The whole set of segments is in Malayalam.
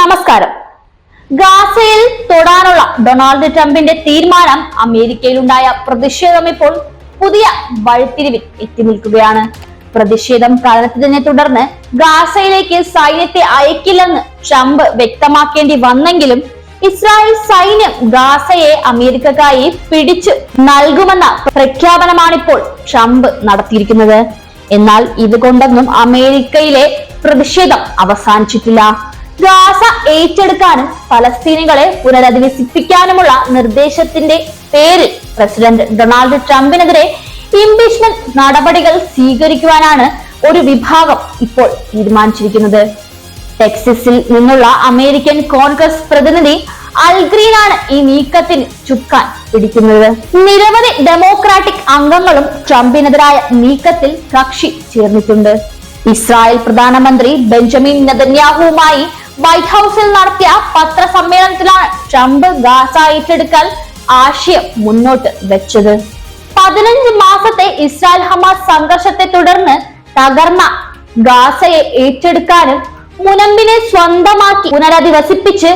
നമസ്കാരം. ഗാസയിൽ തൊടാനുള്ള ഡൊണാൾഡ് ട്രംപിന്റെ തീരുമാനം അമേരിക്കയിലുണ്ടായ പ്രതിഷേധം ഇപ്പോൾ പുതിയ വഴിത്തിരിവിൽ എത്തി നിൽക്കുകയാണ്. പ്രതിഷേധം കനത്തതിനെ തുടർന്ന് ഗാസയിലേക്ക് സൈന്യത്തെ അയക്കില്ലെന്ന് ട്രംപ് വ്യക്തമാക്കേണ്ടി വന്നെങ്കിലും ഇസ്രായേൽ സൈന്യം ഗാസയെ അമേരിക്കക്കായി പിടിച്ചു നൽകുമെന്ന പ്രഖ്യാപനമാണിപ്പോൾ ട്രംപ് നടത്തിയിരിക്കുന്നത്. എന്നാൽ ഇതുകൊണ്ടൊന്നും അമേരിക്കയിലെ പ്രതിഷേധം അവസാനിച്ചിട്ടില്ല. ഗാസ ഏറ്റെടുക്കാനും ഫലസ്തീനികളെ പുനരധിവസിപ്പിക്കാനുമുള്ള നിർദ്ദേശത്തിന്റെ പേരിൽ പ്രസിഡന്റ് ഡൊണാൾഡ് ട്രംപിനെതിരെ ഇംപീച്ച്മെന്റ് നടപടികൾ സ്വീകരിക്കുവാനാണ് ഒരു വിഭാഗം ഇപ്പോൾ തീരുമാനിച്ചിരിക്കുന്നത്. ടെക്സസിൽ നിന്നുള്ള അമേരിക്കൻ കോൺഗ്രസ് പ്രതിനിധി അൽഗ്രീനാണ് ഈ നീക്കത്തിന് ചുക്കാൻ പിടിക്കുന്നത്. നിരവധി ഡെമോക്രാറ്റിക് അംഗങ്ങളും ട്രംപിനെതിരായ നീക്കത്തിൽ കക്ഷി ചേർന്നിട്ടുണ്ട്. ഇസ്രായേൽ പ്രധാനമന്ത്രി ബെഞ്ചമിൻ നെതന്യാഹുവുമായി വൈറ്റ് ഹൗസിൽ നടത്തിയ പത്രസമ്മേളനത്തിലാണ് ട്രംപ് ഗാസ ഏറ്റെടുക്കൽ ആശയം മുന്നോട്ട് വെച്ചത്. പതിനഞ്ച് മാസത്തെ ഇസ്രായേൽ ഹമാസ് സംഘർഷത്തെ തുടർന്ന് തകർന്ന ഗാസയെ ഏറ്റെടുക്കാനും മുനമ്പിനെ സ്വന്തമാക്കി പുനരധിവസിപ്പിച്ച്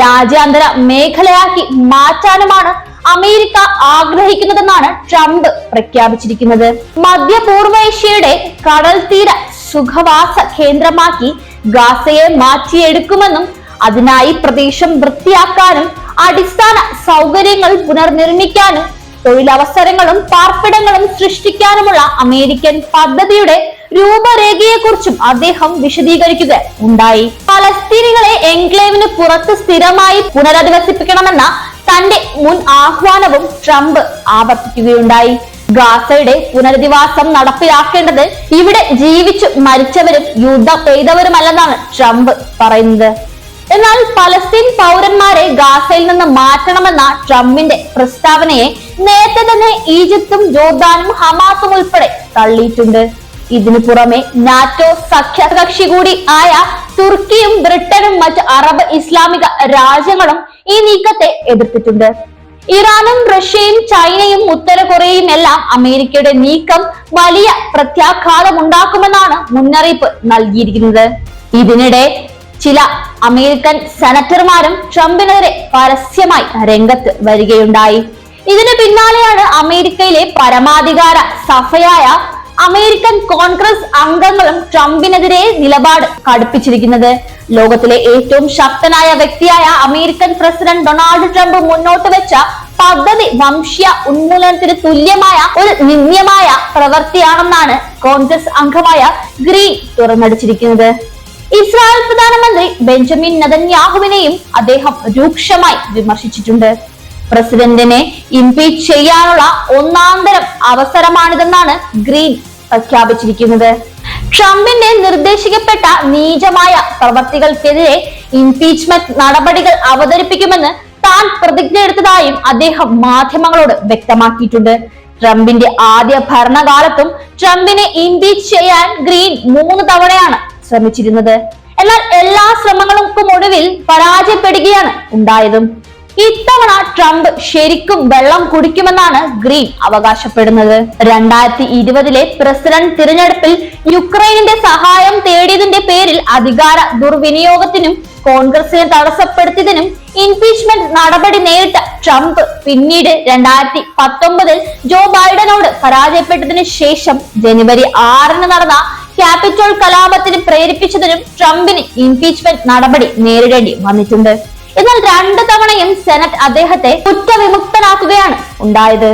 രാജ്യാന്തര മേഖലയാക്കി മാറ്റാനുമാണ് അമേരിക്ക ആഗ്രഹിക്കുന്നതെന്നാണ് ട്രംപ് പ്രഖ്യാപിച്ചിരിക്കുന്നത്. മധ്യപൂർവേഷ്യയുടെ കടൽ തീര സുഖവാസ കേന്ദ്രമാക്കി ഗാസയെ മാറ്റിയെടുക്കുമെന്നും അതിനായി പ്രദേശം വൃത്തിയാക്കാനും അടിസ്ഥാന സൗകര്യങ്ങൾ പുനർനിർമ്മിക്കാനും തൊഴിലവസരങ്ങളും പാർപ്പിടങ്ങളും സൃഷ്ടിക്കാനുമുള്ള അമേരിക്കൻ പദ്ധതിയുടെ രൂപരേഖയെക്കുറിച്ചും അദ്ദേഹം വിശദീകരിക്കുക. ഉണ്ടായി. പലസ്തീനികളെ എൻക്ലേവിന് പുറത്ത് സ്ഥിരമായി പുനരധിവസിപ്പിക്കണമെന്ന തന്റെ മുൻ ആഹ്വാനവും ട്രംപ് ആവർത്തിക്കുകയുണ്ടായി. ഗാസയുടെ പുനരധിവാസം നടപ്പിലാക്കേണ്ടത് ഇവിടെ ജീവിച്ചു മരിച്ചവരും യുദ്ധം ചെയ്തവരുമല്ലെന്നാണ് ട്രംപ് പറയുന്നത്. എന്നാൽ പലസ്തീൻ പൗരന്മാരെ ഗാസയിൽ നിന്ന് മാറ്റണമെന്ന ട്രംപിന്റെ പ്രസ്താവനയെ നേരത്തെ തന്നെ ഈജിപ്തും ജോർദാനും ഹമാസും ഉൾപ്പെടെ തള്ളിയിട്ടുണ്ട്. ഇതിനു പുറമെ നാറ്റോ സഖ്യകക്ഷി കൂടി ആയ തുർക്കിയും ബ്രിട്ടനും മറ്റ് അറബ് ഇസ്ലാമിക രാജ്യങ്ങളും ഈ നീക്കത്തെ എതിർത്തിട്ടുണ്ട്. ഇറാനും റഷ്യയും ചൈനയും ഉത്തര കൊറിയയും എല്ലാം അമേരിക്കയുടെ നീക്കം വലിയ പ്രത്യാഘാതം ഉണ്ടാക്കുമെന്നാണ് മുന്നറിയിപ്പ് നൽകിയിരിക്കുന്നത്. ഇതിനിടെ ചില അമേരിക്കൻ സെനറ്റർമാരും ട്രംപിനെതിരെ പരസ്യമായി രംഗത്ത് വരികയുണ്ടായി. ഇതിന് പിന്നാലെയാണ് അമേരിക്കയിലെ പരമാധികാര സഭയായ അമേരിക്കൻ കോൺഗ്രസ് അംഗങ്ങളും ട്രംപിനെതിരെ നിലപാട് കടുപ്പിച്ചിരിക്കുന്നത്. ലോകത്തിലെ ഏറ്റവും ശക്തനായ വ്യക്തിയായ അമേരിക്കൻ പ്രസിഡന്റ് ഡൊണാൾഡ് ട്രംപ് മുന്നോട്ട് വെച്ച പദ്ധതി വംശീയ ഉന്മൂലനത്തിന് തുല്യമായ ഒരു നിന്ദ്യമായ പ്രവൃത്തിയാണെന്നാണ് കോൺഗ്രസ് അംഗമായ ഗ്രീൻ തുറന്നടിച്ചിരിക്കുന്നത്. ഇസ്രായേൽ പ്രധാനമന്ത്രി ബെഞ്ചമിൻ നദന്യാഹുവിനെയും അദ്ദേഹം രൂക്ഷമായി വിമർശിച്ചിട്ടുണ്ട്. പ്രസിഡന്റിനെ ഇംപീച്ച് ചെയ്യാനുള്ള ഒന്നാന്തരം അവസരമാണിതെന്നാണ് ഗ്രീൻ പ്രഖ്യാപിച്ചിരിക്കുന്നത്. ട്രംപിന്റെ നിർദ്ദേശിക്കപ്പെട്ട നീചമായ പ്രവർത്തികൾക്കെതിരെ ഇംപീച്ച്മെന്റ് നടപടികൾ അവതരിപ്പിക്കുമെന്ന് താൻ പ്രതിജ്ഞ എടുത്തതായും അദ്ദേഹം മാധ്യമങ്ങളോട് വ്യക്തമാക്കിയിട്ടുണ്ട്. ട്രംപിന്റെ ആദ്യ ഭരണകാലത്തും ട്രംപിനെ ഇംപീച്ച് ചെയ്യാൻ ഗ്രീൻ മൂന്ന് തവണയാണ് ശ്രമിച്ചിരുന്നത്. എന്നാൽ എല്ലാ ശ്രമങ്ങൾക്കും ഒടുവിൽ പരാജയപ്പെടുകയാണ് ഉണ്ടായതും. ഇത്തവണ ട്രംപ് ശരിക്കും വെള്ളം കുടിക്കുമെന്നാണ് ഗ്രീൻ അവകാശപ്പെടുന്നത്. രണ്ടായിരത്തി ഇരുപതിലെ പ്രസിഡന്റ് തിരഞ്ഞെടുപ്പിൽ യുക്രൈനിന്റെ സഹായം തേടിയതിന്റെ പേരിൽ അധികാര ദുർവിനിയോഗത്തിനും കോൺഗ്രസിനെ തടസ്സപ്പെടുത്തിയതിനും ഇംപീച്ച്മെന്റ് നടപടി നേരിട്ട ട്രംപ് പിന്നീട് രണ്ടായിരത്തി പത്തൊമ്പതിൽ ജോ ബൈഡനോട് പരാജയപ്പെട്ടതിനു ശേഷം ജനുവരി ആറിന് നടന്ന ക്യാപിറ്റോൾ കലാപത്തിന് പ്രേരിപ്പിച്ചതിനും ട്രംപിന് ഇംപീച്ച്മെന്റ് നടപടി നേരിടേണ്ടി വന്നിട്ടുണ്ട്. എന്നാൽ രണ്ടു തവണയും സെനറ്റ് അദ്ദേഹത്തെ കുറ്റവിമുക്തനാക്കുകയാണ് ഉണ്ടായത്.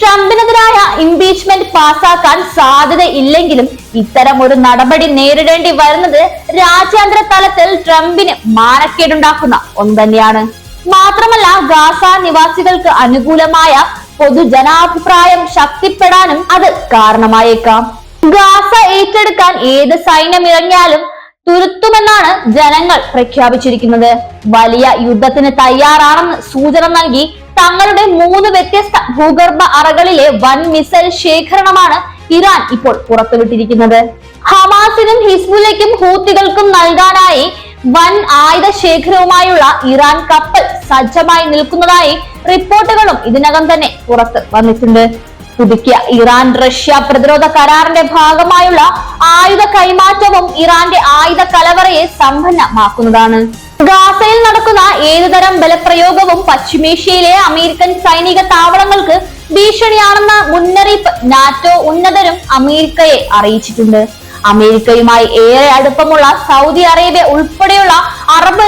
ട്രംപിനെതിരായ ഇംപീച്ച്മെന്റ് പാസാക്കാൻ സാധ്യതയില്ലെങ്കിലും ഇത്തരം ഒരു നടപടി നേരിടേണ്ടി വരുന്നത് രാജ്യാന്തര തലത്തിൽ ട്രംപിന് മാനക്കേടുണ്ടാക്കുന്ന ഒന്ന് തന്നെയാണ് മാത്രമല്ല ഗാസ നിവാസികൾക്ക് അനുകൂലമായ പൊതുജനാഭിപ്രായം ശക്തിപ്പെടാനും അത് കാരണമായേക്കാം. ഗാസ ഏറ്റെടുക്കാൻ ഏത് സൈന്യം ഇറങ്ങിയാലും തുരുത്തുമെന്നാണ് ജനങ്ങൾ പ്രഖ്യാപിച്ചിരിക്കുന്നത്. വലിയ യുദ്ധത്തിന് തയ്യാറാണെന്ന് സൂചന നൽകി തങ്ങളുടെ മൂന്ന് വ്യത്യസ്ത ഭൂഗർഭ അറകളിലെ വൻ മിസൈൽ ശേഖരണമാണ് ഇറാൻ ഇപ്പോൾ പുറത്തുവിട്ടിരിക്കുന്നത്. ഹമാസിനും ഹിസ്ബുലയ്ക്കും ഹൂത്തികൾക്കും നൽകാനായി വൻ ആയുധ ശേഖരവുമായുള്ള ഇറാൻ കപ്പൽ സജ്ജമായി നിൽക്കുന്നതായി റിപ്പോർട്ടുകളും ഇതിനകം തന്നെ പുറത്ത് വന്നിട്ടുണ്ട്. പുതുക്കിയ ഇറാൻ റഷ്യ പ്രതിരോധ കരാറിന്റെ ഭാഗമായുള്ള ആയുധ കൈമാറ്റവും ഇറാന്റെ ആയുധ കലവറയെ സമ്പന്നമാക്കുന്നതാണ്. ഗാസയിൽ നടക്കുന്ന ഏതുതരം ബലപ്രയോഗവും പശ്ചിമേഷ്യയിലെ അമേരിക്കൻ സൈനിക താവളങ്ങൾക്ക് ഭീഷണിയാണെന്ന മുന്നറിയിപ്പ് നാറ്റോ ഉന്നതരും അമേരിക്കയെ അറിയിച്ചിട്ടുണ്ട്. അമേരിക്കയുമായി ഏറെ അടുപ്പമുള്ള സൗദി അറേബ്യ ഉൾപ്പെടെയുള്ള അറബ്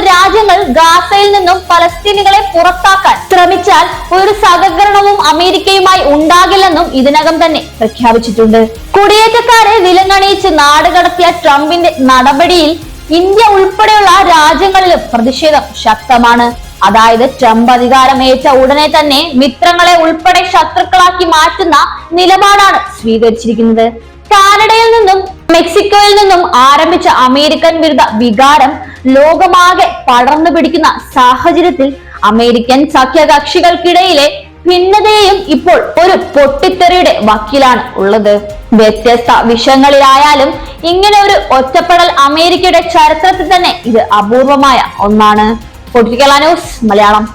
ഗാസയിൽ നിന്നും പലസ്തീനികളെ പുറത്താക്കാൻ ശ്രമിച്ചാൽ ഒരു സഹകരണവും അമേരിക്കയുമായി ഉണ്ടാകില്ലെന്നും ഇതിനകം തന്നെ പ്രഖ്യാപിച്ചിട്ടുണ്ട്. കുടിയേറ്റക്കാരെ വിലങ്ങണിയിച്ച് നാടുകടത്തിയ ട്രംപിന്റെ നടപടിയിൽ ഇന്ത്യ ഉൾപ്പെടെയുള്ള രാജ്യങ്ങളിലും പ്രതിഷേധം ശക്തമാണ്. അതായത് ട്രംപ് അധികാരം ഏറ്റ ഉടനെ തന്നെ മിത്രങ്ങളെ ഉൾപ്പെടെ ശത്രുക്കളാക്കി മാറ്റുന്ന നിലപാടാണ് സ്വീകരിച്ചിരിക്കുന്നത്. കാനഡയിൽ നിന്നും മെക്സിക്കോയിൽ നിന്നും ആരംഭിച്ച അമേരിക്കൻ വിരുദ്ധ വികാരം ലോകമാകെ പടർന്നു പിടിക്കുന്ന സാഹചര്യത്തിൽ അമേരിക്കൻ സഖ്യകക്ഷികൾക്കിടയിലെ ഭിന്നതയും ഇപ്പോൾ ഒരു പൊട്ടിത്തെറിയുടെ വക്കിലാണ് ഉള്ളത്. വ്യത്യസ്ത വിഷയങ്ങളിലായാലും ഇങ്ങനെ ഒരു ഒറ്റപ്പെടൽ അമേരിക്കയുടെ ചരിത്രത്തിൽ തന്നെ ഇത് അപൂർവമായ ഒന്നാണ്. പൊട്ടിക്കലാ ന്യൂസ് മലയാളം.